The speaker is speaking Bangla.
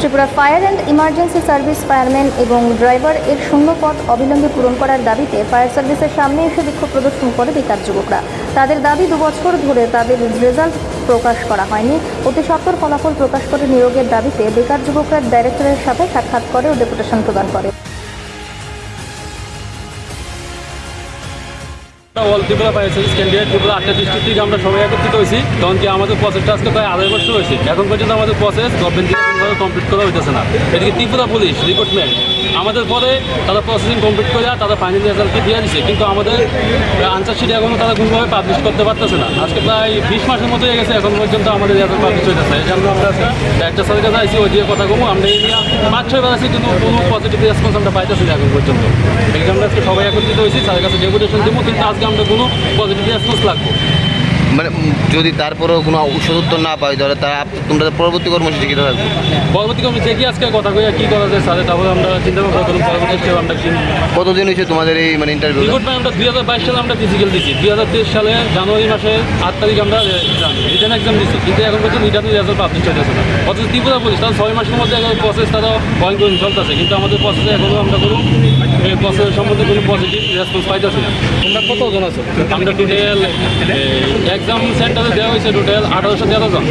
Tripura fire and emergency service fireman এবং ড্রাইভার এর শূন্য পথ অবিলম্বে পূরণ করার দাবিতে ফায়ার সার্ভিসের সামনে এসে বিক্ষোভ প্রদর্শন করে বেকার যুবকরা। তাদের দাবি দুবছর ধরে তাদের রেজাল্ট প্রকাশ করা হয়নি। অতি সত্তর ফলাফল প্রকাশ করে নিয়োগের দাবিতে বেকার যুবকরা ডাইরেক্টরের সাথে সাক্ষাৎ করে ও ডেপুটেশন প্রদান করে। All Tripura fire service candidate Tripura আটটা ডিস্ট্রিক্ট থেকে আমরা সবাই একত্রিত হয়েছি। কারণ কি আমাদের প্রসেসটা আজকে প্রায় আড়াই বছর হয়েছে। এখন পর্যন্ত আমাদের প্রসেস গভর্নমেন্ট থেকে কমপ্লিট করা হইতেছে না। এদিকে ত্রিপুরা পুলিশ রিক্রুটমেন্ট আমাদের পরে তারা প্রসেসিং কমপ্লিট করে তারা ফাইনাল রেজাল্টকে দিয়ে দিচ্ছে কিন্তু আমাদের আনসার শিট এখনও তারা কোনোভাবে পাবলিশ করতে পারতেছে না। আজকে প্রায় বিশ মাসের মতো হয়ে গেছে এখন পর্যন্ত আমাদের রেজাল্ট পাবলিশ হইতেছে। এই জন্য আমরা একটা স্যারের কাছে আইসি ওই দিয়ে কথা কমু। আমরা এই নিয়ে পাঁচ ছয় বার আছি, কিন্তু কোনো পজিটিভ রেসপন্স আমরা পাইতেছি না এখন পর্যন্ত। এই জন্য আজকে সবাই একত্রিত হয়েছি, স্যারের কাছে ডেপুটেশন দেবো। কিন্তু আজকে আমরা কোনো পজিটিভ রেসপন্স লাগবো। মানে যদি তারপরেও কোনো সদুত্তর না পাই তাহলে তারা তোমরা পরবর্তী কর্মসূচি কী থাকবে। পরবর্তী কমিটি থেকে আজকে কথা কইয়া কি করা যায় স্যারের তারপরে আমরা চিন্তা ভাবনা করুন পরবর্তী স্টেপ আমরা কি কতদিন হয়েছে তোমাদের এই মানে ইন্টারভিউ রিক্রুটমেন্ট আমরা দুই হাজার বাইশ সালে আমরা ফিজিক্যাল দিছি। দুই হাজার তেইশ সালে জানুয়ারি মাসে আট তারিখ আমরা রিটার্ন এক্সাম দিছি। কিন্তু এখন পর্যন্ত রিটার্নের রেজাল্ট পাবলিশ হইতেছে না। অথচ ত্রিপুরা পুলিশ তারা ছয় মাসের মধ্যে এখন প্রসেস তারা করে চলতেছে। কিন্তু আমাদের প্রসেসে এখনও আমরা কোনো এই সম্বন্ধে কোনো পজিটিভ রেসপন্স পাইতেছি না। তোমরা কতজন আছো? আমরা টোটাল এক্সাম সেন্টারে দেওয়া হয়েছে টোটাল আঠারোশো তেরো জন।